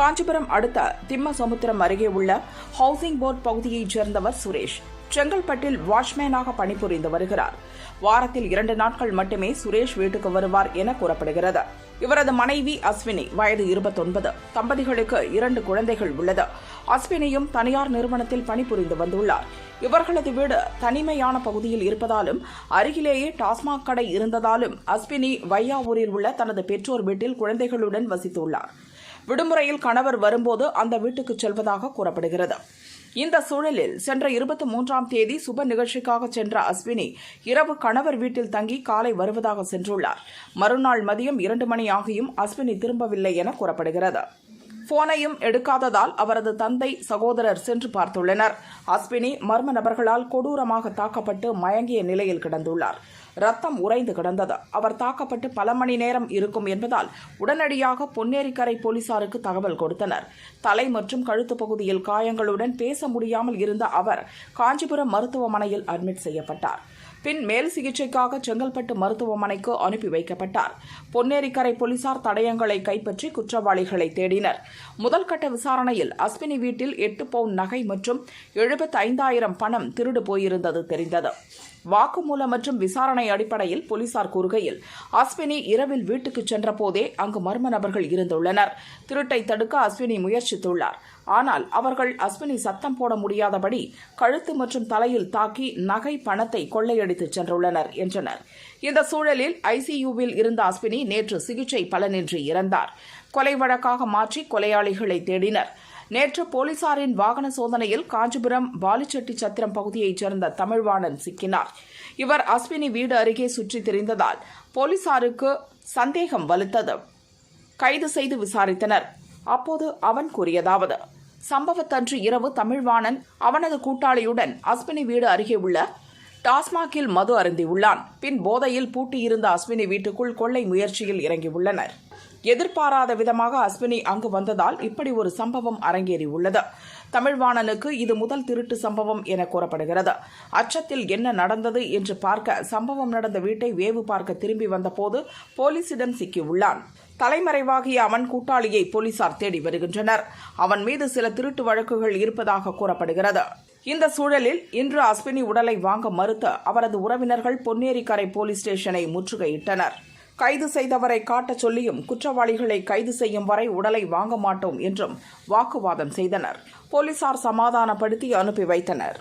காஞ்சிபுரம் அடுத்த திம்மசமுத்திரம் அருகே உள்ள ஹவுசிங் போர்டு பகுதியைச் சேர்ந்தவர் சுரேஷ். செங்கல்பட்டில் வாட்ச்மேனாக பணிபுரிந்து வருகிறார். வாரத்தில் இரண்டு நாட்கள் மட்டுமே சுரேஷ் வீட்டுக்கு வருவார் என கூறப்படுகிறது. இவரது மனைவி அஸ்வினி வயது இருபத்தொன்பது. தம்பதிகளுக்கு இரண்டு குழந்தைகள் உள்ளது. அஸ்வினியும் தனியார் நிறுவனத்தில் பணிபுரிந்து வந்துள்ளார். இவர்களது வீடு தனிமையான பகுதியில் இருப்பதாலும் அருகிலேயே டாஸ்மாக் கடை இருந்ததாலும் அஸ்வினி வையாவூரில் உள்ள தனது பெற்றோர் வீட்டில் குழந்தைகளுடன் வசித்துள்ளார். விடுமுறையில் கணவர் வரும்போது அந்த வீட்டுக்கு செல்வதாக கூறப்படுகிறது. இந்த சூழலில் சென்ற இருபத்தி மூன்றாம் தேதி சுப நிகழ்ச்சிக்காக சென்ற அஸ்வினி இரவு கணவர் வீட்டில் தங்கி காலை வருவதாக சென்றுள்ளார். மறுநாள் மதியம் இரண்டு மணி ஆகியும் அஸ்வினி திரும்பவில்லை என கூறப்படுகிறது. போனையும் எடுக்காததால் அவரது தந்தை சகோதரர் சென்று பார்த்துள்ளனர். அஸ்வினி மர்ம நபர்களால் கொடூரமாக தாக்கப்பட்டு மயங்கிய நிலையில் கிடந்துள்ளார். ரத்தம் உறைந்து கிடந்தது. அவர் தாக்கப்பட்டு பல மணி நேரம் இருக்கும் என்பதால் உடனடியாக பொன்னேரிக்கரை போலீசாருக்கு தகவல் கொடுத்தனர். தலை மற்றும் கழுத்து பகுதியில் காயங்களுடன் பேச முடியாமல் இருந்த அவர் காஞ்சிபுரம் மருத்துவமனையில் அட்மிட் செய்யப்பட்டார். பின் மேல் சிகிச்சைக்காக செங்கல்பட்டு மருத்துவமனைக்கு அனுப்பி வைக்கப்பட்டார். பொன்னேரிக்கரை போலீசார் தடயங்களை கைப்பற்றி குற்றவாளிகளை தேடினர். முதல்கட்ட விசாரணையில் அஸ்வினி வீட்டில் எட்டு பவுன் நகை மற்றும் எழுபத்தி ஐந்தாயிரம் பணம் திருடு போயிருந்தது தெரிந்தது. வாக்குமூலம் மற்றும் விசாரணை அடிப்படையில் போலீசார் கூறுகையில் அஸ்வினி இரவில் வீட்டுக்கு சென்றபோதே அங்கு மர்ம நபர்கள் இருந்துள்ளனர். திருட்டை தடுக்க அஸ்வினி முயற்சித்துள்ளார். ஆனால் அவர்கள் அஸ்வினி சத்தம் போட முடியாதபடி கழுத்து மற்றும் தலையில் தாக்கி நகை பணத்தை கொள்ளையடித்து சென்றுள்ளனர் என்றனர். இந்த சூழலில் ஐசியூவில் இருந்த அஸ்வினி நேற்று சிகிச்சை பலனின்றி இறந்தார். கொலை வழக்காக மாற்றி கொலையாளிகளை தேடினர். நேற்று போலீசாரின் வாகன சோதனையில் காஞ்சிபுரம் பாலிச்செட்டி சத்திரம் பகுதியைச் சேர்ந்த தமிழ்வாணன் சிக்கினார். இவர் அஸ்வினி வீடு அருகே சுற்றித் திரிந்ததால் போலீசாருக்கு சந்தேகம் வலுத்தது. கைது செய்து விசாரித்தனர். அப்போது அவன் கூறியதாவது சம்பவத்தன்று இரவு தமிழ்வாணன் அவனது கூட்டாளியுடன் அஸ்வினி வீடு அருகே உள்ள டாஸ்மாகில் மது அருந்தியுள்ளான். பின் போதையில் பூட்டியிருந்த அஸ்வினி வீட்டுக்குள் கொள்ளை முயற்சியில் இறங்கியுள்ளனர். எதிர்பாராத விதமாக அஸ்வினி அங்கு வந்ததால் இப்படி ஒரு சம்பவம் அரங்கேறியுள்ளது. தமிழ்வாணனுக்கு இது முதல் திருட்டு சம்பவம் என கூறப்படுகிறது. அச்சத்தில் என்ன நடந்தது என்று பார்க்க சம்பவம் நடந்த வீட்டை வேவு பார்க்க திரும்பி வந்தபோது போலீசிடம் சிக்கியுள்ளான். தலைமறைவாகிய அவன் கூட்டாளியை போலீசார் தேடி வருகின்றனர். அவன் மீது சில திருட்டு வழக்குகள் இருப்பதாக கூறப்படுகிறது. இந்த சூழலில் இன்று அஸ்வினி உடலை வாங்க மறுத்த அவரது உறவினர்கள் பொன்னேரிக்கரை போலீஸ் ஸ்டேஷனை முற்றுகையிட்டனர். கைது செய்தவரை காட்டச் சொல்லியும் குற்றவாளிகளை கைது செய்யும் வரை உடலை வாங்க மாட்டோம் என்றும் வாக்குவாதம் செய்தனர். போலீசார் சமாதானப்படுத்தி அனுப்பி வைத்தனர்.